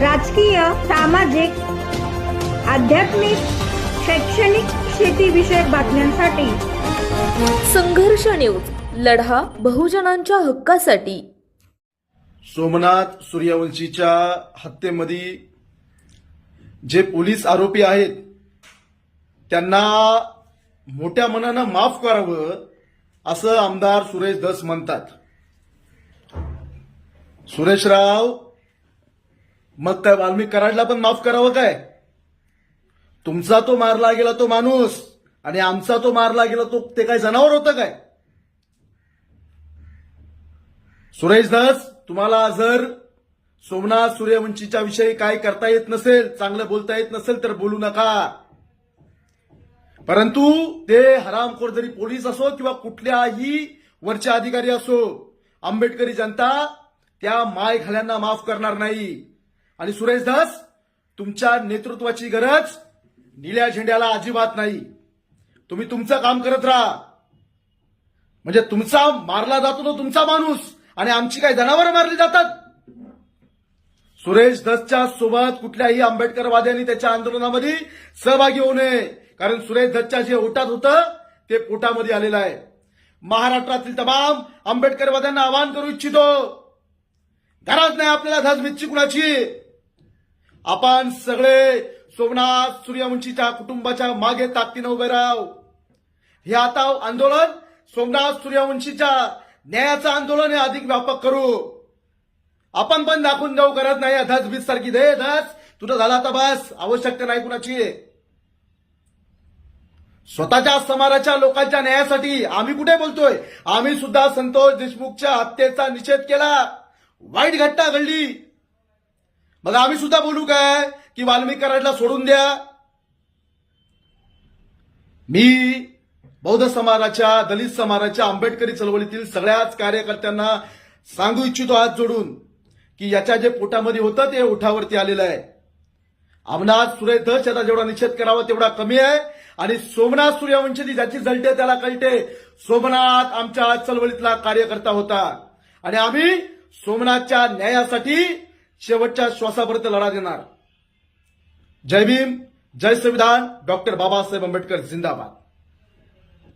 राजकीय सामाजिक आध्यात्मिक शैक्षणिक शेतीविषयक बातम्यांसाठी. संघर्ष न्यूज लढा बहुजनांच्या हक्कासाठी. सोमनाथ सूर्यवंशीच्या हत्येमध्ये जे पोलीस आरोपी आहेत त्यांना मोठ्या मनानं माफ करावं असं आमदार सुरेश धस म्हणतात. सुरेशराव मग काय वाल्मिक कराडला पण माफ करावं काय? तुमचा तो मारला गेला तो माणूस आणि आमचा तो मारला गेला तो ते काय जनावर होतं काय? सुरेश दास तुम्हाला जर सोमनाथ सूर्यवंशीच्या विषयी काय करता येत नसेल चांगलं बोलता येत नसेल तर बोलू नका. परंतु ते हरामखोर जरी पोलीस असो किंवा कुठल्याही वरचे अधिकारी असो आंबेडकरी जनता त्या माय घाल्यांना माफ करणार नाही. आणि सुरेश दास तुमच्या नेतृत्वाची गरज निळ्या झेंड्याला अजिबात नाही. तुम्ही तुमचं काम करत राहा. म्हणजे तुमचा मारला जातो तो तुमचा माणूस आणि आमची काही जनावरं मारली जातात. सुरेश धसच्या सोबत कुठल्याही आंबेडकरवाद्यांनी त्याच्या आंदोलनामध्ये सहभागी होऊ नये. कारण सुरेश धसच्या जे ओटात होतं ते पोटामध्ये आलेलं आहे. महाराष्ट्रातील तमाम आंबेडकरवाद्यांना आवाहन करू इच्छितो. गरज नाही आपल्याला धाजमीची कुणाची. आपण सगळे सोमनाथ सूर्यवंशीच्या कुटुंबाच्या मागे ताकदीनं उभे राव हे आता आंदोलन सोमनाथ सूर्यवंशीच्या न्यायाचं आंदोलन हे अधिक व्यापक करू. आपण पण दाखवून जाऊ करत नाही धस बीस सारखी दे धस तुझं झाला आता बस आवश्यकता नाही कुणाची. स्वतःच्या समाजाच्या लोकांच्या न्यायासाठी आम्ही कुठे बोलतोय? आम्ही सुद्धा संतोष देशमुखच्या हत्येचा निषेध केला. वाईट घटना घडली. मग आम्ही सुद्धा बोलू काय? की वाल्मिक कराडला सोडून द्या. मी बौद्ध समाजाच्या दलित समाजाच्या आंबेडकरी चळवळीतील सगळ्याच कार्यकर्त्यांना सांगू इच्छितो हात जोडून की याच्या जे पोटामध्ये होतं ते उठावरती आलेलं आहे. अमनाथ सुरेश याचा जेवढा निषेध करावा तेवढा कमी आहे. आणि सोमनाथ सूर्यवंशी ज्याची जलटे त्याला कळते सोमनाथ आमच्या चळवळीतला कार्यकर्ता होता. आणि आम्ही सोमनाथच्या न्यायासाठी शेवटच्या श्वासापर्यंत लढा देणार. जय भीम जय संविधान डॉक्टर बाबासाहेब आंबेडकर जिंदाबाद.